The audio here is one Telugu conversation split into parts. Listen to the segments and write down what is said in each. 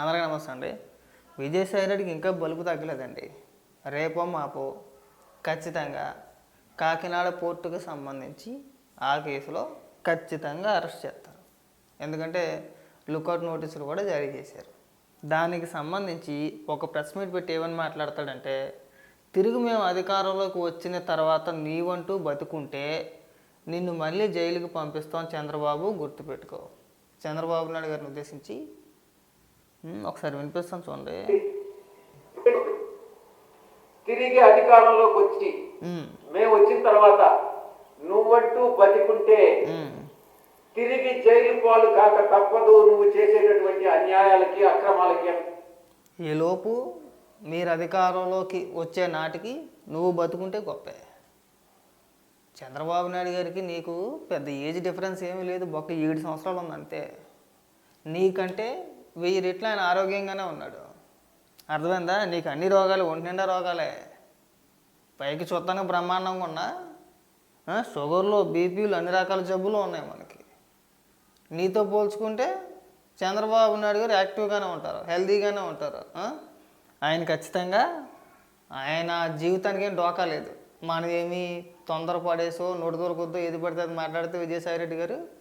అందరికీ నమస్తే అండి. విజయసాయి రెడ్డికి ఇంకా బలుపు తగ్గలేదండి. రేపో మాపో ఖచ్చితంగా కాకినాడ పోర్టుకు సంబంధించి ఆ కేసులో ఖచ్చితంగా అరెస్ట్ చేస్తారు. ఎందుకంటే లుకౌట్ నోటీసులు కూడా జారీ చేశారు. దానికి సంబంధించి ఒక ప్రెస్ మీట్ పెట్టి ఏమని మాట్లాడతాడంటే తిరిగి మేము అధికారంలోకి వచ్చిన తర్వాత నీవంటూ బతుకుంటే నిన్ను మళ్ళీ జైలుకి పంపిస్తాం చంద్రబాబు గుర్తుపెట్టుకో. చంద్రబాబు నాయుడు గారిని ఉద్దేశించి ఒకసారి వినిపిస్తాను చూడండి. తిరిగి అధికారంలోకి వచ్చి మేము. వచ్చిన తర్వాత నువ్వంటూ బతికుంటే తిరిగి జైలు పాలు కాక తప్పదు నువ్వు చేసేటటువంటి అన్యాయాలకి అక్రమాలకి. ఈలోపు మీరు అధికారంలోకి వచ్చే నాటికి నువ్వు బతుకుంటే గొప్పే. చంద్రబాబు నాయుడు గారికి నీకు పెద్ద ఏజ్ డిఫరెన్స్ ఏమీ లేదు ఒక ఏడు సంవత్సరాలు ఉంది అంతే. నీకంటే వెయ్యి రెట్లు ఆయన ఆరోగ్యంగానే ఉన్నాడు. అర్థమైందా? నీకు అన్ని రోగాలు ఒంటి నిండా రోగాలే. పైకి చూస్తానికి బ్రహ్మాండంగా ఉన్నా. షుగర్లు బీపీలు అన్ని రకాల జబ్బులు ఉన్నాయి మనకి. నీతో పోల్చుకుంటే చంద్రబాబు నాయుడు గారు యాక్టివ్గానే ఉంటారు హెల్తీగానే ఉంటారు. ఆయన ఖచ్చితంగా ఆయన జీవితానికి ఏం డోకా లేదు. మనం ఏమి తొందరపడేసో నోటి దొరకొద్దో ఏది పడితే అది మాట్లాడితే విజయసాయి రెడ్డి గారు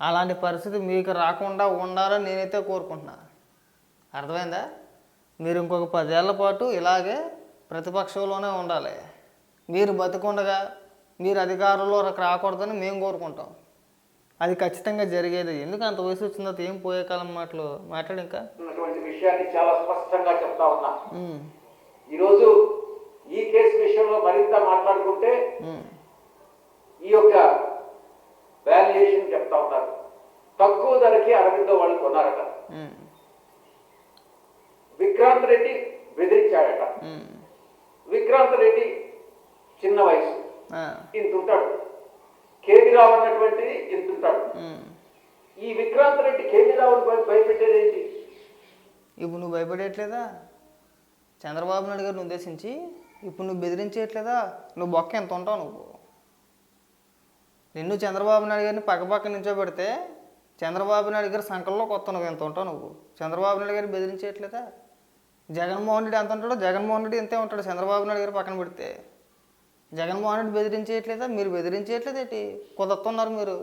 అలాంటి పరిస్థితి మీకు రాకుండా ఉండాలని నేనైతే కోరుకుంటున్నా. అర్థమైందా? మీరు ఇంకొక పదేళ్ళ పాటు ఇలాగే ప్రతిపక్షంలోనే ఉండాలి. మీరు బతికుండగా మీరు అధికారంలో రాకూడదని మేము కోరుకుంటాం. అది ఖచ్చితంగా జరిగేది. ఎందుకు అంత వయసు వచ్చిన తర్వాత ఏం పోయే కాలం మాటలు? మాట్లాడు ఇంకా. విషయాన్ని చాలా స్పష్టంగా చెప్తా ఉన్నా. ఈరోజు ఈ కేసు విషయంలో మరింత మాట్లాడుకుంటే ఈ యొక్క వాల్యుయేషన్ చెప్తా ఉన్నారు. తక్కువ ధరకి అరవిందో వాళ్ళు కొన్నారట. విక్రాంత్ రెడ్డి బెదిరించాడట. విక్రాంత్ రెడ్డి చిన్న వయసు. ఇంత ఉంటాడు. కేవీ రావు అన్నటువంటిది ఇంత ఉంటాడు. ఈ విక్రాంత్ రెడ్డి కేవీ రావుని భయ- భయపెట్టేది ఏంటి? ఇప్పుడు నువ్వు భయపడేయట్లేదా చంద్రబాబు నాయుడు గారిని ఉద్దేశించి ఇప్పుడు నువ్వు బెదిరించేయట్లేదా నువ్వు బొక్క ఎంత ఉంటావు నువ్వు? నిన్ను చంద్రబాబు నాయుడు గారిని పక్కపక్క నించోబెడితే చంద్రబాబు నాయుడు గారి సంకల్లో కొత్త నువ్వు ఎంత ఉంటావు నువ్వు? చంద్రబాబు నాయుడు గారిని బెదిరించేయట్లేదా? జగన్మోహన్ రెడ్డి ఎంత ఉంటాడో జగన్మోహన్ రెడ్డి ఇంతే ఉంటాడు చంద్రబాబు నాయుడు గారు పక్కన పెడితే. జగన్మోహన్ రెడ్డి బెదిరించేయట్లేదా? మీరు బెదిరించేయట్లేదు ఏంటి? కుదరుతున్నారు మీరు.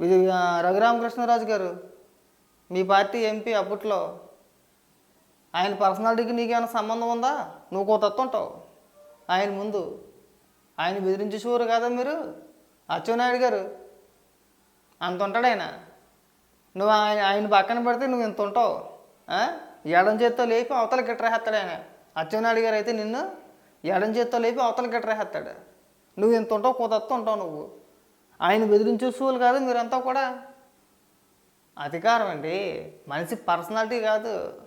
ఇది రఘురామకృష్ణరాజు గారు మీ పార్టీ ఎంపీ అప్పట్లో ఆయన పర్సనాలిటీకి నీకేమైనా సంబంధం ఉందా? నువ్వు కో ఉంటావు ఆయన ముందు. ఆయన బెదిరించే చూరు కదా మీరు? అచ్చెన్నాయుడు గారు అంత ఉంటాడు ఆయన? నువ్వు ఆయన ఆయన పక్కన పెడితే నువ్వు ఇంత ఉంటావు ఎడం చేత్తో లేపి అవతల గిట్రేస్తాడు ఆయన. అచ్చెన్నాయుడు గారు అయితే నిన్ను ఎడం చేత్తో లేపి అవతల గిట్రేస్తాడు నువ్వు ఇంత ఉంటావు కుదత్తు ఉంటావు నువ్వు. ఆయన బెదిరించే సూలు కాదు మీరంతా కూడా. అధికారం అండి. మనిషి పర్సనాలిటీ కాదు.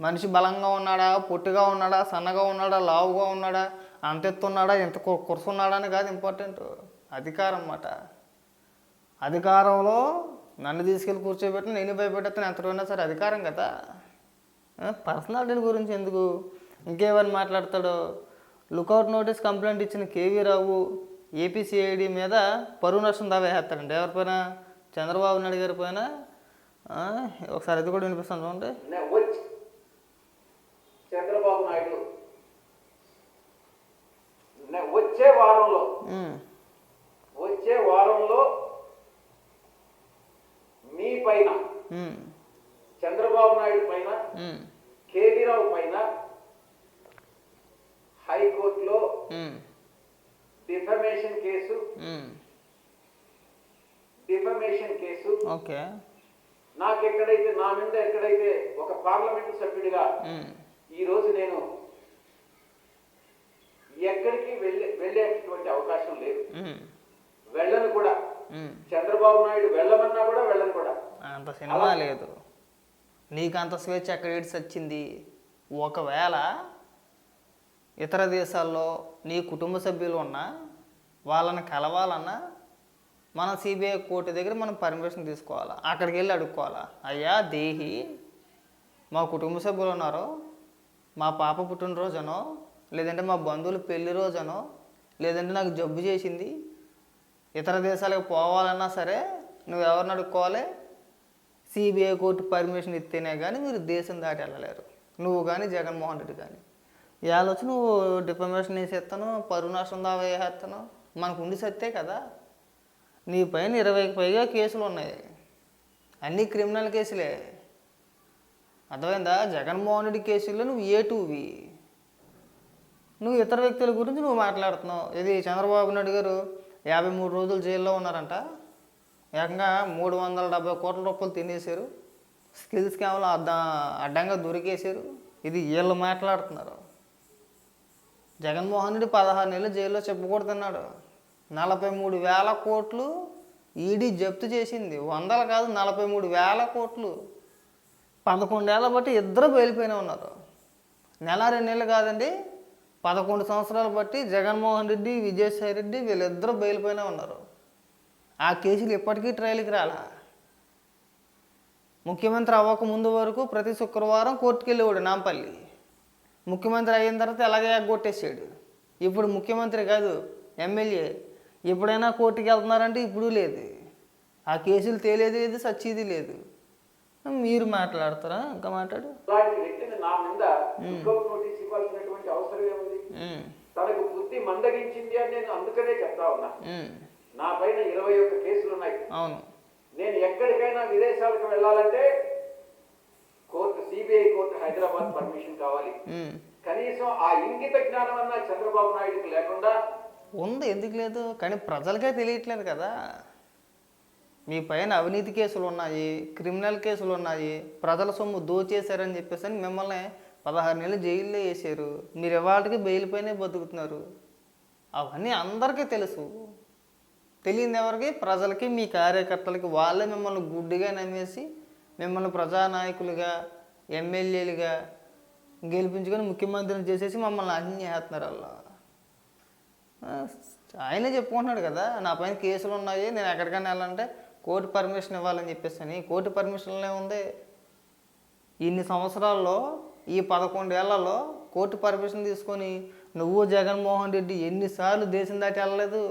మనిషి బలంగా ఉన్నాడా పొట్టిగా ఉన్నాడా సన్నగా ఉన్నాడా లావుగా ఉన్నాడా అంత ఎత్తున్నాడా ఎంత కు- అని కాదు ఇంపార్టెంట్. అధికారం అన్నమాట అధికారంలో నన్ను తీసుకెళ్ళి కూర్చోబెట్టి నేను భయపెట్టేస్తాను ఎంత ఉన్నా సరే అధికారం కదా. పర్సనాలిటీ గురించి ఎందుకు? ఇంకేమని మాట్లాడతాడో? లుకౌట్ నోటీస్ కంప్లైంట్ ఇచ్చిన కేవీ రావు ఏపీసీఐడి మీద పరువు నష్టం దావా వేస్తాడండి ఎవరిపైన చంద్రబాబు నాయుడు గారి పైన? ఒకసారి అది కూడా వినిపిస్తాను చూడండి చంద్రబాబు నాయుడు వచ్చే వారంలో ఉమ్, వచ్చే వారంలో మీ పైన ఉమ్, చంద్రబాబు నాయుడు పైన ఉమ్, కేవీరావు పైన హైకోర్టులో defamation case. Defamation case. Okay. నాకు ఎక్కడైతే నా మీద ఎక్కడైతే ఒక పార్లమెంటు సభ్యుడిగా ఈ రోజు నేను ఎక్కడికి వెళ్ళే వెళ్ళేటటువంటి అవకాశం లేదు. వెళ్ళను కూడా. చంద్రబాబు నాయుడు వెళ్ళమన్నా కూడా వెళ్ళను కూడా. అంత సినిమా లేదు. నీకు అంత స్వేచ్ఛ ఎక్కడ ఏడ్స్ వచ్చింది? ఒకవేళ ఇతర దేశాల్లో నీ కుటుంబ సభ్యులు ఉన్నా వాళ్ళని కలవాలన్నా మన సిబిఐ కోర్టు దగ్గర మనం పర్మిషన్ తీసుకోవాలా? అక్కడికి వెళ్ళి అడుక్కోవాలా? అయ్యా దేహి మా కుటుంబ సభ్యులు ఉన్నారు మా పాప పుట్టినరోజనో లేదంటే మా బంధువులు పెళ్ళి రోజనో లేదంటే నాకు జబ్బు చేసింది ఇతర దేశాలకు పోవాలన్నా సరే నువ్వు ఎవరిని అడుక్కోవాలి? సిబిఐ కోర్టు పర్మిషన్ ఇస్తేనే కానీ మీరు దేశం దాటి వెళ్ళలేరు. నువ్వు కానీ జగన్మోహన్ రెడ్డి కానీ ఇవాళ వచ్చి నువ్వు డిఫర్మేషన్ వేసేస్తాను పరువు నష్టం దావా వేసేస్తాను మనకు ఉండి సత్తే కదా. నీ పైన ఇరవైకి పైగా కేసులు ఉన్నాయి. అన్నీ క్రిమినల్ కేసులే. అర్థమైందా? జగన్మోహన్ రెడ్డి కేసుల్లో నువ్వు ఏ టూవి నువ్వు ఇతర వ్యక్తుల గురించి నువ్వు మాట్లాడుతున్నావు. ఇది చంద్రబాబు నాయుడు గారు యాభై మూడు రోజులు జైల్లో ఉన్నారంట. ఏకంగా మూడు వందల డెబ్బై కోట్ల రూపాయలు తినేశారు. స్కిల్స్ కేవలం అడ్డ అడ్డంగా దొరికేశారు. ఇది వీళ్ళు మాట్లాడుతున్నారు. జగన్మోహన్ రెడ్డి పదహారు నెలలు జైల్లో చెప్పకూడదన్నాడు. నలభై మూడు వేల కోట్లు ఈడీ జప్తు చేసింది. వందలు కాదు నలభై మూడు వేల కోట్లు. పదకొండేళ్ళ బట్టి ఇద్దరు బయలుపోయిన ఉన్నారు. నెల రెండు నెలలు కాదండి పదకొండు సంవత్సరాలు బట్టి జగన్మోహన్ రెడ్డి విజయసాయి రెడ్డి వీళ్ళిద్దరూ బయలుపోయిన ఉన్నారు. ఆ కేసులు ఇప్పటికీ ట్రయల్కి రాలా. ముఖ్యమంత్రి అవ్వక ముందు వరకు ప్రతి శుక్రవారం కోర్టుకు వెళ్ళేవాడు నాంపల్లి. ముఖ్యమంత్రి అయిన తర్వాత ఎలాగే ఎగ్గొట్టేసాడు. ఇప్పుడు ముఖ్యమంత్రి కాదు ఎమ్మెల్యే. ఎప్పుడైనా కోర్టుకి వెళ్తున్నారంటే ఇప్పుడు లేదు. ఆ కేసులు తేలేది లేదు సచ్చేది లేదు. మీరు మాట్లాడతారా? ఇంకా మాట్లాడు. తనకు బుద్ధి మందగించింది అని నేను అందుకనే చెప్తా ఉన్నా. నా పైన ఇరవై ఒక్క కేసులు ఉన్నాయి. అవును. నేను ఎక్కడికైనా విదేశాలకు వెళ్ళాలంటే court CBI court Hyderabad permission కావాలి. కనీసం ఆ ఇంగిత జ్ఞానం అన్న చంద్రబాబు నాయుడుకి లేకుండా ఉంది ఎందుకు లేదు? కానీ ప్రజలకే తెలియట్లేదు కదా. మీ పైన అవినీతి కేసులు ఉన్నాయి క్రిమినల్ కేసులు ఉన్నాయి ప్రజల సొమ్ము దోచేశారని చెప్పేసి అని మిమ్మల్ని పదహారు నెలలు జైల్లో వేసారు మీరు ఇవాళకి బెయిల్ పైనే బతుకుతున్నారు. అవన్నీ అందరికీ తెలుసు. తెలియని ఎవరికి ప్రజలకి మీ కార్యకర్తలకి వాళ్ళే మిమ్మల్ని గుడ్డిగా నమ్మేసి మిమ్మల్ని ప్రజానాయకులుగా ఎమ్మెల్యేలుగా గెలిపించుకొని ముఖ్యమంత్రిని చేసేసి మమ్మల్ని అన్ని చేస్తున్నారు వాళ్ళు ఆయనే చెప్పుకుంటున్నాడు కదా నా పైన కేసులు ఉన్నాయి నేను ఎక్కడికైనా వెళ్ళాలంటే కోర్టు పర్మిషన్ ఇవ్వాలని చెప్పేసి అని కోర్టు పర్మిషన్లే ఉంది. ఇన్ని సంవత్సరాల్లో ఈ పదకొండేళ్ళలో కోర్టు పర్మిషన్ తీసుకొని నువ్వు జగన్మోహన్ రెడ్డి ఎన్నిసార్లు దేశం దాటి వెళ్ళలేదు?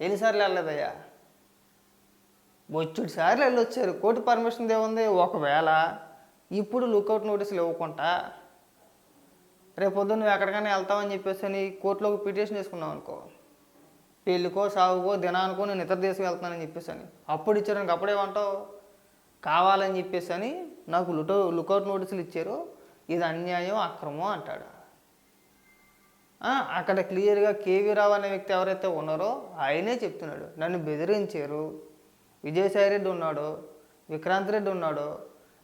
ఎన్నిసార్లు వెళ్ళలేదయ్యా? బొచ్చుడు సార్లు వెళ్ళొచ్చారు. కోర్టు పర్మిషన్ ఏముంది ఒకవేళ ఇప్పుడు లుకౌట్ నోటీసులు ఇవ్వకుండా రేపు పొద్దున్న నువ్వు ఎక్కడికైనా వెళ్తావని చెప్పేసి అని కోర్టులోకి పిటిషన్ వేసుకున్నావు అనుకో పెళ్ళికో సాగుకో దినానికో నేను ఇతర దేశం వెళ్తున్నానని చెప్పేసి అని. అప్పుడు ఇచ్చారు నాకు అప్పుడేమంటావు కావాలని చెప్పేసి అని నాకు లుటో లుకౌట్ నోటీసులు ఇచ్చారు. ఇది అన్యాయం అక్రమం అంటాడు. అక్కడ క్లియర్గా కేవీ రావు అనే వ్యక్తి ఎవరైతే ఉన్నారో ఆయనే చెప్తున్నాడు. నన్ను బెదిరించారు. విజయసాయి రెడ్డి ఉన్నాడు. విక్రాంత్ రెడ్డి ఉన్నాడు.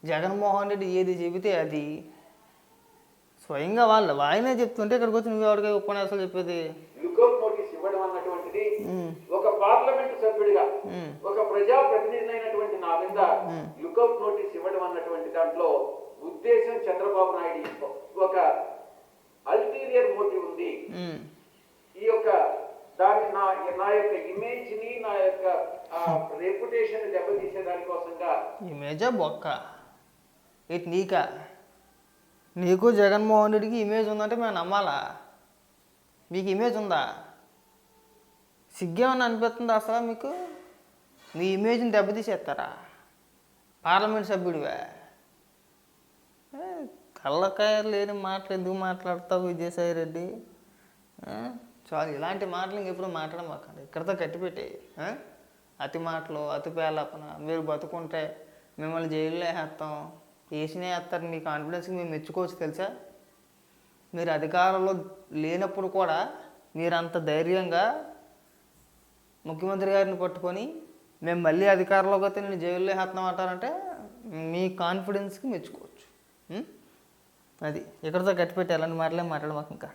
జగన్మోహన్ రెడ్డి ఏది చెబితే అది. స్వయంగా వాళ్ళు ఆయనే చెప్తుంటే ఇక్కడికి వచ్చి నువ్వు ఎవరికై ఉపన్యాసాలు చెప్పేది? ఒక పార్లమెంట్ సభ్యుడిగా ఒక ప్రజా ప్రతినిధి అయినటువంటి నా మీద లుకౌట్ నోటీస్ ఇవ్వడం అన్నటువంటి దాంట్లో ఉద్దేశం చంద్రబాబు నాయుడు ఒక అల్టీరియర్ మోటివ్ ఉంది. ఉమ్. ఈ యొక్క దాన్ని నా నా యొక్క ఇమేజ్ని నా యొక్క రెప్యుటేషన్ దెబ్బతీసే దానికోసంగా ఇమేజా బొక్క. ఇటు నీకా? నీకు జగన్మోహన్ రెడ్డికి ఇమేజ్ ఉందంటే మేము నమ్మాలా? మీకు ఇమేజ్ ఉందా? సిగ్గేమన్నా అనిపిస్తుందా అసలు మీకు? నీ ఇమేజ్ని దెబ్బతీసేస్తారా? పార్లమెంట్ సభ్యుడివే? కళ్ళకాయ లేని మాటలు ఎందుకు మాట్లాడతావు విజయసాయి రెడ్డి? చాలు ఇలాంటి మాటలు ఇంకెప్పుడు మాట్లాడమాకండి. ఇక్కడితో కట్టిపెట్టి ఆ? అతి మాటలు అతి పేలపన మీరు బతుకుంటే మిమ్మల్ని జైల్లో వేస్తాం. వేసినే వేస్తారు. మీ కాన్ఫిడెన్స్కి మేము మెచ్చుకోవచ్చు తెలుసా? మీరు అధికారంలో లేనప్పుడు కూడా మీరు అంత ధైర్యంగా ముఖ్యమంత్రి గారిని పట్టుకొని మేము మళ్ళీ అధికారంలోకి వస్తే నేను జైల్లో వేస్తున్నాం అంటారంటే మీ కాన్ఫిడెన్స్కి మెచ్చుకోవచ్చు. అది ఇక్కడితో కట్టిపెట్టి ఎలాంటి మాటలే మాట్లాడమాక ఇంకా.